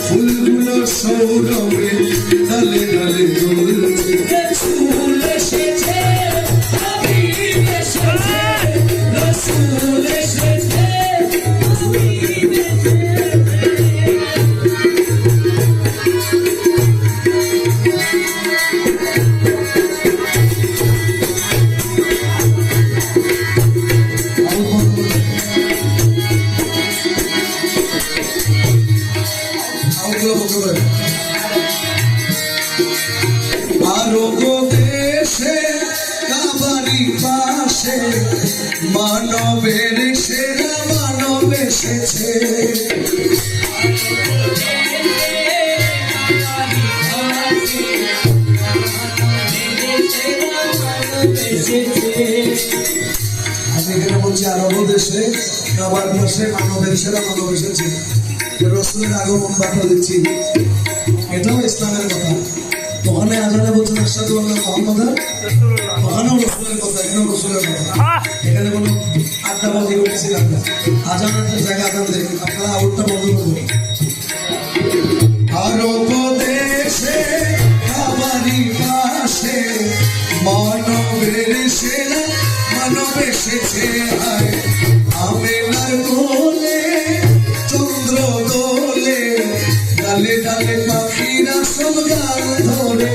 ফুলগুলো সৌরভে আউগুলো বলতে পারে। আরও গো দেশে কাবারি পাশে, মানবের সেরা মানব এসেছে। আমি এখানে বলছি আরব দেশে কাবার পাশে মানবের সেরা মানব এসেছে। রসুলের আগমন বার্তা দিচ্ছি। এটাও ইসলামের কথা। ওখানে আজানে বলছেন আসাদু আল্লাহ মোহাম্মদ ওখানেও রসুলের কথা, এখানেও রসুলের কথা। এখানে কোনো না আজানের জায়গা দেখুন আপনারা আউটটা বন্ধ আরব দেশে মানব এসেছে।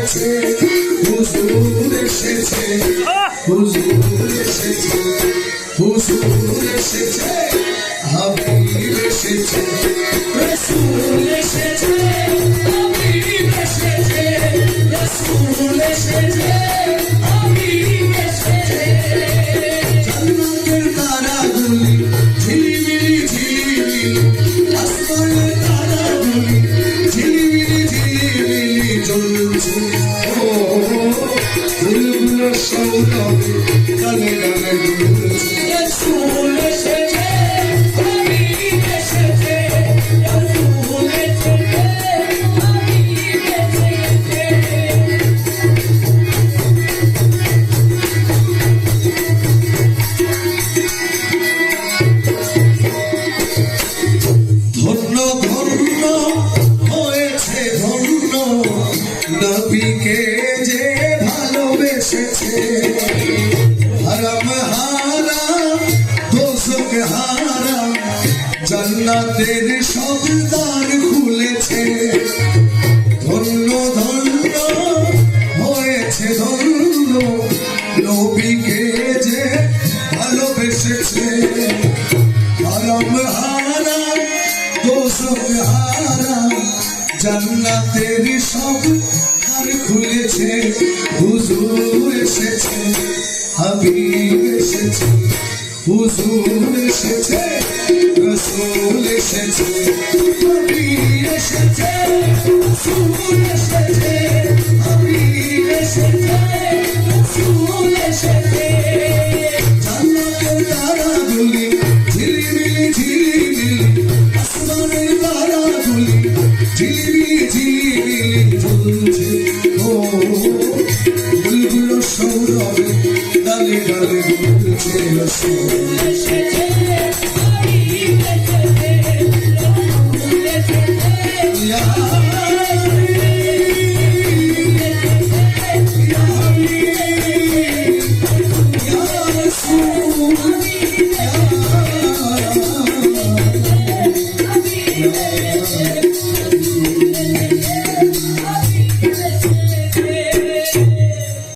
ধরেছে হুজুর এসেছে হুজুর এসেছে হুজুর এসেছে হাবিব এসেছে রসুল এসেছে হাবিব এসেছে রসুল এসেছে। ফুলগুলো সৌরভে গানে গানে দুলছে রসুল জান্নাতের সব দ্বার খুলেছে। ধন্য ধন্য হয়েছে, ধন্য। নবীকে যে ভালোবেসেছে, হারাম হারাম দোষক হারাম জান্নাতের সব দ্বার খুলেছে। হুজুর এসেছে, হাবিব এসেছে, হুজুর এসেছে। রসুল এসেছে হাবিব এসেছে রসুল এসেছে হাবিব এসেছে রসুল এসেছে। জান্নাতের তারাগুলি ঝিলিমিলি ঝিলিমিলি, আসমানের তারাগুলি ঝিলিমিলি ঝিলিমিলি ঝুলছে। ও বুলবুল সৌরভে, ডালে ডালে দুলছে রসুল এসেছে Yeah.